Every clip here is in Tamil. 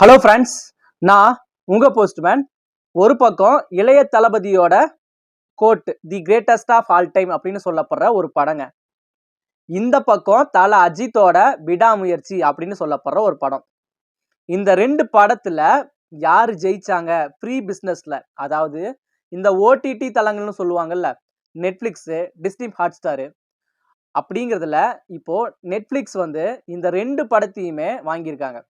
ஹலோ ஃப்ரெண்ட்ஸ் நான் உங்க போஸ்ட்மேன் ஒரு பக்கம் இளைய தளபதியோட goat the greatest of all time அப்படின்னு சொல்லப்படுற ஒரு படங்க. இந்த பக்கம் தல அஜித்தோட விடாமுயற்சி அப்படின்னு சொல்லப்படுற ஒரு படம். இந்த ரெண்டு படத்துல யார் ஜெயிச்சாங்க? ப்ரீ பிஸ்னஸ்ல அதாவது இந்த ஓடிடி தளங்கள்னு சொல்லுவாங்கல்ல நெட்ஃப்ளிக்ஸு டிஸ்னி ஹாட் ஸ்டாரு அப்படிங்கிறதுல இப்போ நெட்ஃப்ளிக்ஸ் வந்து இந்த ரெண்டு படத்தையுமே வாங்கியிருக்காங்க.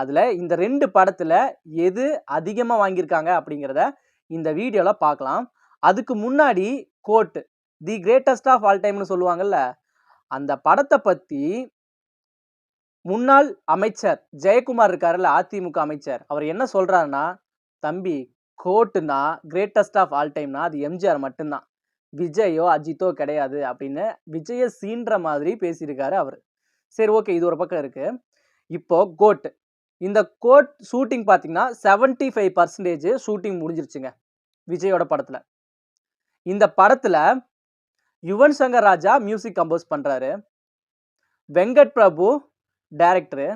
அதில் இந்த ரெண்டு படத்தில் எது அதிகமாக வாங்கியிருக்காங்க அப்படிங்கிறத இந்த வீடியோவில் பார்க்கலாம் அதுக்கு முன்னாடி goat the greatest of all டைம்னு சொல்லுவாங்கல்ல அந்த படத்தை பற்றி முன்னாள் அமைச்சர் ஜெயக்குமார் இருக்காருல்ல அதிமுக அமைச்சர் அவர் என்ன சொல்கிறாருன்னா தம்பி கோட்டுனா கிரேட்டஸ்ட் ஆஃப் ஆல் டைம்னா அது எம்ஜிஆர் மட்டும்தான். விஜயோ அஜித்தோ கிடையாது அப்படின்னு விஜய சீன்ற மாதிரி பேசியிருக்காரு அவர். சரி ஓகே இது ஒரு பக்கம் இருக்குது இப்போ கோட் இந்த கோட் ஷூட்டிங் பார்த்தீங்கன்னா செவன்டி ஃபைவ் பர்சன்டேஜ் ஷூட்டிங் முடிஞ்சிருச்சுங்க விஜயோட படத்தில். இந்த படத்தில் யுவன் சங்கர் ராஜா மியூசிக் கம்போஸ் பண்ணுறாரு வெங்கட் பிரபு டைரக்டரு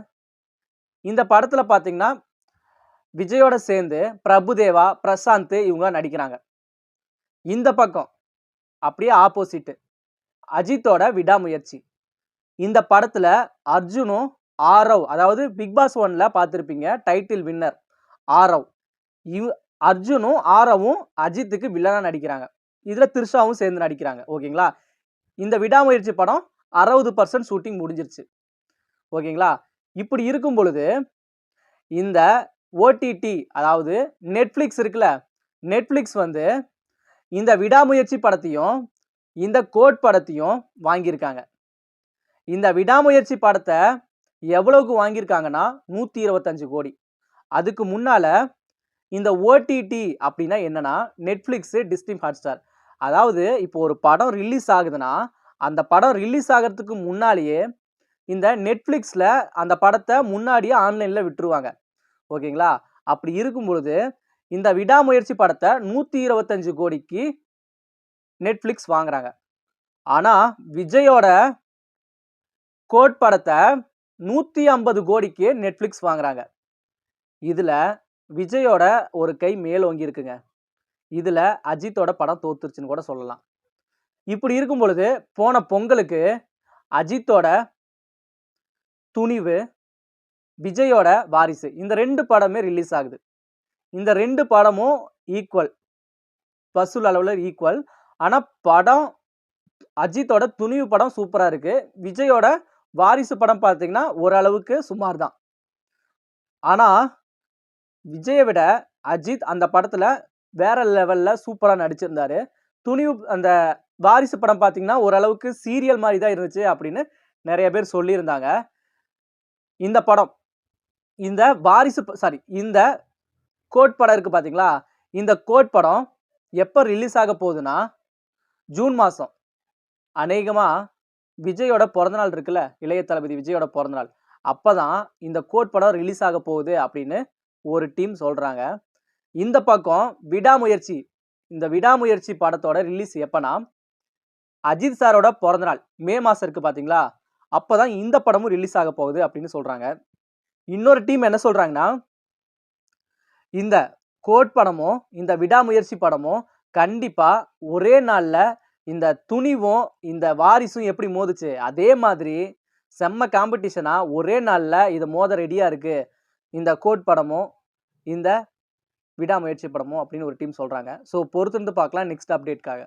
இந்த படத்தில் பார்த்தீங்கன்னா விஜயோட சேர்ந்து பிரபுதேவா பிரசாந்த் இவங்க நடிக்கிறாங்க. இந்த பக்கம் அப்படியே ஆப்போசிட்டு அஜித்தோட விடாமுயற்சி. இந்த படத்தில் அர்ஜுனும் ஆரவ் அதாவது பிக் பாஸ் ஒன்ல பார்த்துருப்பீங்க டைட்டில் வின்னர் ஆரவ் இவ் அர்ஜுனும் ஆரவும் அஜித்துக்கு வில்லனாக நடிக்கிறாங்க. இதில் த்ரிஷாவும் சேர்ந்து நடிக்கிறாங்க. ஓகேங்களா? இந்த விடாமுயற்சி படம் அறுபது பர்சன்ட் ஷூட்டிங் முடிஞ்சிருச்சு. ஓகேங்களா? இப்படி இருக்கும் பொழுது இந்த ஓடிடி அதாவது நெட்ஃப்ளிக்ஸ் இருக்குல்ல நெட்ஃப்ளிக்ஸ் வந்து இந்த விடாமுயற்சி படத்தையும் இந்த கோட் படத்தையும் வாங்கியிருக்காங்க. இந்த விடாமுயற்சி படத்தை எவ்வளவுக்கு வாங்கியிருக்காங்கன்னா? நூற்றி இருபத்தஞ்சு கோடி. அதுக்கு முன்னால் இந்த ஓடிடி அப்படின்னா என்னென்னா நெட்ஃப்ளிக்ஸு டிஸ்னி ஹாட்ஸ்டார் அதாவது இப்போ ஒரு படம் ரிலீஸ் ஆகுதுன்னா அந்த படம் ரிலீஸ் ஆகிறதுக்கு முன்னாலேயே இந்த நெட்ஃப்ளிக்ஸில் அந்த படத்தை முன்னாடியே ஆன்லைனில் விட்டுருவாங்க. ஓகேங்களா? அப்படி இருக்கும் பொழுது இந்த விடாமுயற்சி படத்தை நூற்றி இருபத்தஞ்சு கோடிக்கு நெட்ஃப்ளிக்ஸ் வாங்குறாங்க. ஆனால் விஜயோட கோட் படத்தை நூற்றி ஐம்பது கோடிக்கு நெட்ஃப்ளிக்ஸ் வாங்குறாங்க. இதில் விஜயோட ஒரு கை மேல் இருக்குங்க. இதில் அஜித்தோட படம் தோத்துருச்சுன்னு கூட சொல்லலாம். இப்படி இருக்கும் பொழுது போன பொங்கலுக்கு அஜித்தோட துணிவு விஜயோட வாரிசு இந்த ரெண்டு படமே ரிலீஸ் ஆகுது. இந்த ரெண்டு படமும் ஈக்குவல் வசூல் அளவில் ஈக்குவல் ஆனால் படம் அஜித்தோட துணிவு படம் சூப்பராக இருக்குது விஜயோட வாரிசு படம் பார்த்தீங்கன்னா ஓரளவுக்கு சுமார் தான் ஆனால் விஜயை விட அஜித் அந்த படத்தில் வேற லெவலில் சூப்பராக நடிச்சிருந்தாரு. துணிவு அந்த வாரிசு படம் பார்த்தீங்கன்னா ஓரளவுக்கு சீரியல் மாதிரி தான் இருந்துச்சு அப்படின்னு நிறைய பேர் சொல்லியிருந்தாங்க. இந்த படம் இந்த வாரிசு சாரி இந்த கோட் படம் இருக்குது பார்த்தீங்களா இந்த கோட் படம் எப்போ ரிலீஸ் ஆக போகுதுன்னா ஜூன் மாதம் அநேகமாக விஜயோட பிறந்தநாள் இருக்குல்ல இளைய தளபதி விஜயோட பிறந்தநாள். அப்போ தான் இந்த கோட் படம் ரிலீஸ் ஆக போகுது அப்படின்னு ஒரு டீம் சொல்கிறாங்க இந்த பக்கம் விடாமுயற்சி இந்த விடாமுயற்சி படத்தோட ரிலீஸ் எப்போனா அஜித் சாரோட பிறந்தநாள் மே மாதம் இருக்குது பார்த்தீங்களா அப்போ தான் இந்த படமும் ரிலீஸ் ஆக போகுது அப்படின்னு சொல்கிறாங்க இன்னொரு டீம் என்ன சொல்கிறாங்கன்னா இந்த கோட் படமும் இந்த விடாமுயற்சி படமும் கண்டிப்பாக ஒரே நாளில் இந்த துணிவும் இந்த வாரிசும் எப்படி மோதுச்சு? அதே மாதிரி செம்ம காம்படிஷனாக ஒரே நாளில் இது மோத ரெடியாக இருக்குது இந்த கோட் படமும் இந்த விடாமுயற்சி படமும் அப்படின்னு ஒரு டீம் சொல்கிறாங்க ஸோ பொறுத்திருந்து பார்க்கலாம் நெக்ஸ்ட் அப்டேட்காக